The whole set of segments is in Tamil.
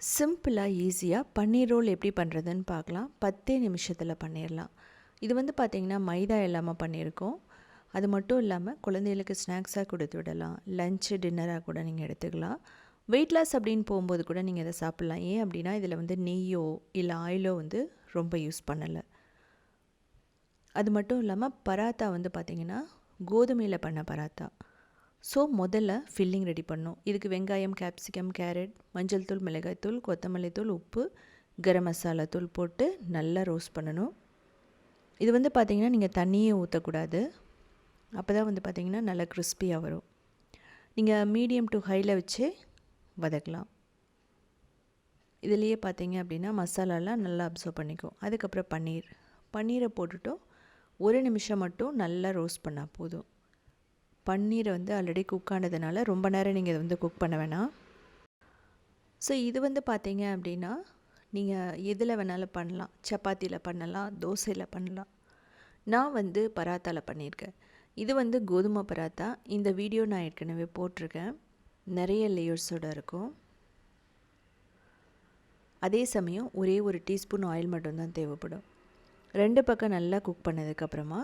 சிம்பிளாக ஈஸியாக பன்னீர் ரோல் எப்படி பண்ணுறதுன்னு பார்க்கலாம். பத்தே நிமிஷத்தில் பண்ணிடலாம் இது வந்து பார்த்திங்கன்னா மைதா இல்லாமல் பண்ணியிருக்கோம் அது மட்டும் இல்லாமல் குழந்தைகளுக்கு ஸ்நாக்ஸாக கொடுத்து விடலாம். லஞ்சு டின்னராக கூட நீங்கள் எடுத்துக்கலாம். வெயிட் லாஸ் அப்படின்னு போகும்போது கூட நீங்கள் இதை சாப்பிட்லாம். ஏன் அப்படின்னா இதில் வந்து நெய்யோ இல்லை ஆயிலோ வந்து ரொம்ப யூஸ் பண்ணலை. அது மட்டும் இல்லாமல் பராத்தா வந்து பார்த்திங்கன்னா கோதுமையில் பண்ண பராத்தா. ஸோ முதல்ல ஃபில்லிங் ரெடி பண்ணணும் இதுக்கு வெங்காயம் கேப்சிகம் கேரட் மஞ்சள் தூள் மிளகாய் தூள் கொத்தமல்லி தூள் உப்பு கரம் மசாலா தூள் போட்டு நல்லா ரோஸ்ட் பண்ணணும். இது வந்து பார்த்திங்கன்னா நீங்கள் தண்ணியே ஊற்றக்கூடாது அப்போ தான் வந்து பார்த்திங்கன்னா நல்லா கிறிஸ்பியாக வரும். நீங்கள் மீடியம் டு ஹையில் வச்சு வதக்கலாம். இதுலேயே பார்த்தீங்க அப்படின்னா மசாலாலாம் நல்லா அப்சர்வ் பண்ணிக்கும். அதுக்கப்புறம் பன்னீர். பன்னீரை போட்டுட்டோம். ஒரு நிமிஷம் மட்டும் நல்லா ரோஸ்ட் பண்ணால் போதும். பன்னீரை வந்து ஆல்ரெடி குக் ஆனதுனால ரொம்ப நேரம் நீங்கள் இதை வந்து குக் பண்ண வேணாம். ஸோ இது வந்து பார்த்தீங்க அப்படின்னா நீங்கள் எதில் வேணாலும் பண்ணலாம். சப்பாத்தியில் பண்ணலாம் தோசையில் பண்ணலாம். நான் வந்து பராத்தாவில் பண்ணியிருக்கேன். இது வந்து கோதுமை பராத்தா. இந்த வீடியோ நான் ஏற்கனவே போட்டிருக்கேன். நிறைய லேயர்ஸோடு இருக்கும். அதே சமயம் ஒரே ஒரு டீஸ்பூன் ஆயில் மட்டும்தான் தேவைப்படும். ரெண்டு பக்கம் நல்லா குக் பண்ணதுக்கப்புறமா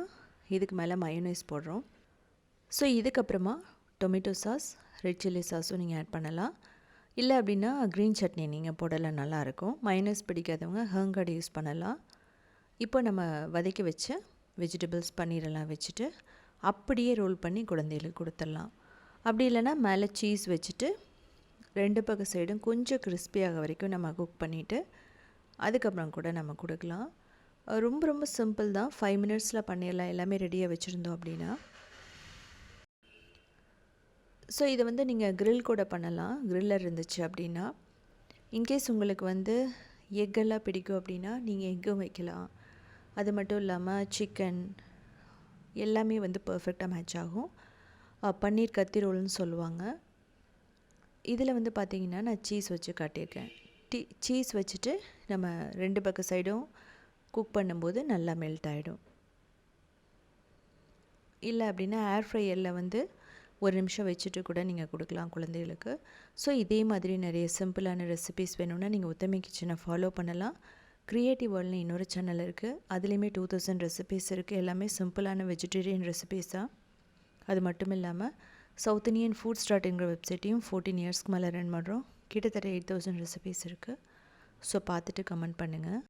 இதுக்கு மேலே மயோனைஸ் போடுறோம். ஸோ இதுக்கப்புறமா டொமேட்டோ சாஸ் ரெட் சில்லி சாஸும் நீங்கள் ஆட் பண்ணலாம். இல்லை அப்படின்னா க்ரீன் சட்னி நீங்கள் போடலாம் நல்லாயிருக்கும் மைனஸ் பிடிக்காதவங்க ஹங்கர்டு யூஸ் பண்ணலாம். இப்போ நம்ம வதக்கி வச்ச வெஜிடபிள்ஸ் பன்னீரெல்லாம் வச்சுட்டு அப்படியே ரோல் பண்ணி குழந்தைகளுக்கு கொடுத்துடலாம். அப்படி இல்லைனா மேலே சீஸ் வச்சுட்டு ரெண்டு பக்கம் சைடும் கொஞ்சம் கிறிஸ்பியாக வரைக்கும் நம்ம குக் பண்ணிவிட்டு அதுக்கப்புறம் கூட நம்ம கொடுக்கலாம். ரொம்ப ரொம்ப சிம்பிள் தான். ஃபைவ் மினிட்ஸில் பண்ணிடலாம். எல்லாமே ரெடியாக வச்சுருந்தோம் அப்படின்னா. ஸோ இதை வந்து நீங்கள் க்ரில் கூட பண்ணலாம். க்ரில்லர் இருந்துச்சு அப்படின்னா இன்கேஸ் உங்களுக்கு வந்து எக்கெல்லாம் பிடிக்கும் அப்படின்னா நீங்கள் எக்கும் வைக்கலாம். அது மட்டும் இல்லாமல் சிக்கன் எல்லாமே வந்து பர்ஃபெக்டாக மேட்ச் ஆகும். பன்னீர் கத்தி ரோல்னு சொல்லுவாங்க. இதில் வந்து பார்த்திங்கன்னா நான் சீஸ் வச்சு காட்டியிருக்கேன். டீ சீஸ் வச்சுட்டு நம்ம ரெண்டு பக்கம் சைடும் குக் பண்ணும்போது நல்லா மெல்ட் ஆகிடும் இல்லை அப்படின்னா ஏர் ஃப்ரையரில் வந்து ஒரு நிமிஷம் வச்சுட்டு கூட நீங்கள் கொடுக்கலாம் குழந்தைகளுக்கு. ஸோ இதே மாதிரி நிறைய சிம்பிளான ரெசிபிஸ் வேணும்னா நீங்கள் உத்தமி கிச்சனை ஃபாலோ பண்ணலாம். க்ரியேட்டிவ் வேர்ல்டுனு இன்னொரு சேனல் இருக்குது அதுலேயுமே டூ தௌசண்ட் ரெசிபீஸ் இருக்குது எல்லாமே சிம்பிளான வெஜிடேரியன் ரெசிபீஸாக தான். அது மட்டும் இல்லாமல் சவுத் இந்தியன் ஃபுட் ஸ்டார்ட்டுங்கிற வெப்சைட்டையும் ஃபோர்டீன் இயர்ஸ்க்கு மேலே ரன் பண்ணுறோம் கிட்டத்தட்ட எயிட் தௌசண்ட் ரெசிபீஸ் இருக்குது ஸோ பார்த்துட்டு கமெண்ட் பண்ணுங்கள்